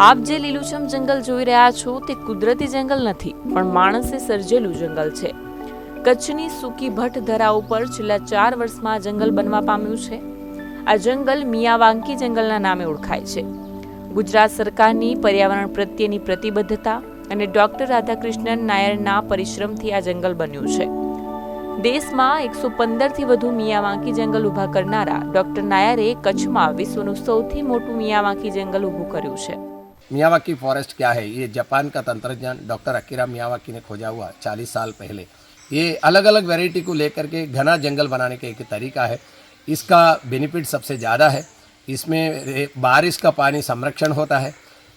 આપ જે લીલુંછમ જંગલ જોઈ રહ્યા છો તે કુદરતી જંગલ નથી, પણ માણસે સર્જેલું જંગલ છે. કચ્છની સૂકી ભટ્ટ ધરા ઉપર છેલ્લા ચાર વર્ષમાં જંગલ બનવા પામ્યું છે. આ જંગલ મિયાવાંકી જંગલના નામે ઓળખાય છે. ગુજરાત સરકારની પર્યાવરણ પ્રત્યેની પ્રતિબદ્ધતા અને ડોક્ટર રાધાકૃષ્ણન નાયરના પરિશ્રમથી આ જંગલ બન્યું છે. દેશમાં એકસો પંદરથી વધુ મિયાવાંકી જંગલ ઊભા કરનારા ડોક્ટર નાયરે કચ્છમાં વિશ્વનું સૌથી મોટું મિયાવાંકી જંગલ ઊભું કર્યું છે. मियावाकी फॉरेस्ट क्या है ये जापान का तंत्रज्ञान डॉक्टर अकीरा मियावाकी ने खोजा हुआ चालीस साल पहले ये अलग अलग वैरायटी को लेकर के घना जंगल बनाने का एक तरीका है इसका बेनिफिट सबसे ज़्यादा है इसमें रे- बारिश का पानी संरक्षण होता है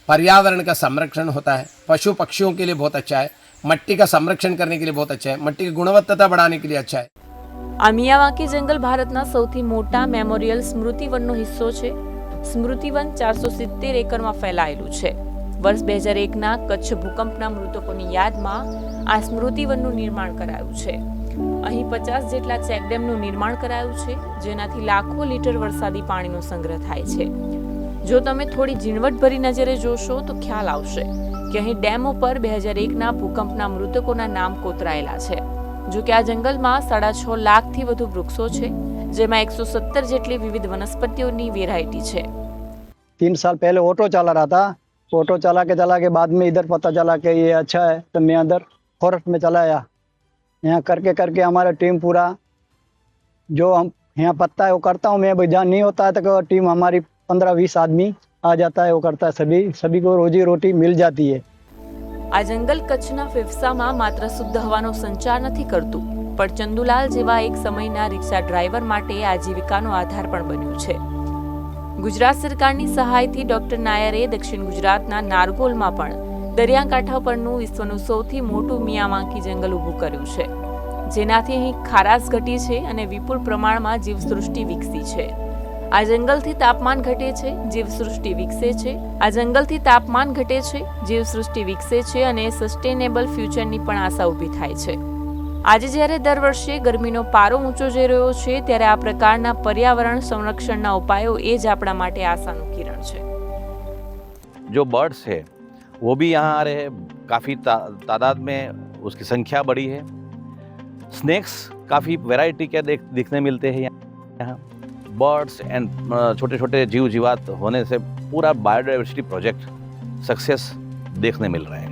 पर्यावरण का संरक्षण होता है पशु पक्षियों के लिए बहुत अच्छा है मट्टी का संरक्षण करने के लिए बहुत अच्छा है मट्टी की गुणवत्ता बढ़ाने के लिए अच्छा है આ મિયાવાકી જંગલ ભારતના સૌથી મોટા મેમોરિયલ સ્મૃતિવનનો હિસ્સો છે સ્મૃતિવન ચારસો સિત્તેર એકરમાં ફેલાયેલું છે. વર્ષ બે હજાર એકના કચ્છ ભૂકંપના મૃતકોની યાદમાં આ સ્મૃતિવનનું નિર્માણ કરાયું છે. અહીં પચાસ જેટલા ચેકડેમનું નિર્માણ કરાયું છે, જેનાથી લાખો લીટર વરસાદી પાણીનો સંગ્રહ થાય છે. જો તમે થોડી ઝીણવટભરી નજરે જોશો તો ખ્યાલ આવશે કે અહીં ડેમ ઉપર બે હજાર એકના ભૂકંપના મૃતકોના નામ કોતરાયેલા છે. જો કે આ જંગલમાં સાડા છ લાખથી વધુ વૃક્ષો છે જેમાં એકસો સત્તર જેટલી વિવિધ વનસ્પતિઓની વેરાયટી છે तीन साल पहले ऑटो चला रहा था ऑटो चला के चला के बाद में इधर पता चला कि ये अच्छा है तो मैं अंदर फॉरेस्ट में चला आया यहाँ करके करके हमारा टीम पूरा जो हम यहाँ पत्ता है वो करता हूँ मैं भाई जहाँ नहीं होता है तो टीम हमारी पंद्रह बीस आदमी आ जाता है वो करता है सभी सभी को रोजी रोटी मिल जाती है આ જંગલ કચ્છના ફેફસામાં માત્ર શુદ્ધ હવાનો સંચાર નથી કરતું પણ ચંદુલાલ જેવા એક સમયના રિક્ષા ડ્રાઈવર માટે આજીવિકાનો આધાર પણ બન્યું છે. ગુજરાત સરકારની સહાયથી ડોક્ટર નાયરે દક્ષિણ ગુજરાતના નારગોલમાં પણ દરિયાકાંઠા પરનું વિશ્વનું સૌથી મોટું મિયામાંકી જંગલ ઊભું કર્યું છે. જેનાથી અહીં ખારાશ ઘટી છે અને વિપુલ પ્રમાણમાં જીવસૃષ્ટિ વિકસી છે. આ જંગલથી તાપમાન ઘટે છે, જીવસૃષ્ટિ વિકસે છે. આ જંગલથી તાપમાન ઘટે છે, જીવસૃષ્ટિ વિકસે છે અને સસ્ટેનેબલ ફ્યુચરની પણ આશા ઊભી થાય છે. આજે જ્યારે દર વર્ષે ગરમીનો પારો ઊંચો જઈ રહ્યો છે ત્યારે આ પ્રકારના પર્યાવરણ સંરક્ષણના ઉપાયો એ જ આપણા માટે આશાનું કિરણ છે जो बर्ड्स है वो भी यहाँ आ रहे हैं काफ़ी ता, तादाद में उसकी संख्या बढ़ी है स्नैक्स काफ़ी वैरायटी के देख दिखने मिलते हैं यहाँ बर्ड्स एंड छोटे छोटे जीव जीवात होने से पूरा बायोडाइवर्सिटी प्रोजेक्ट सक्सेस देखने मिल रहे हैं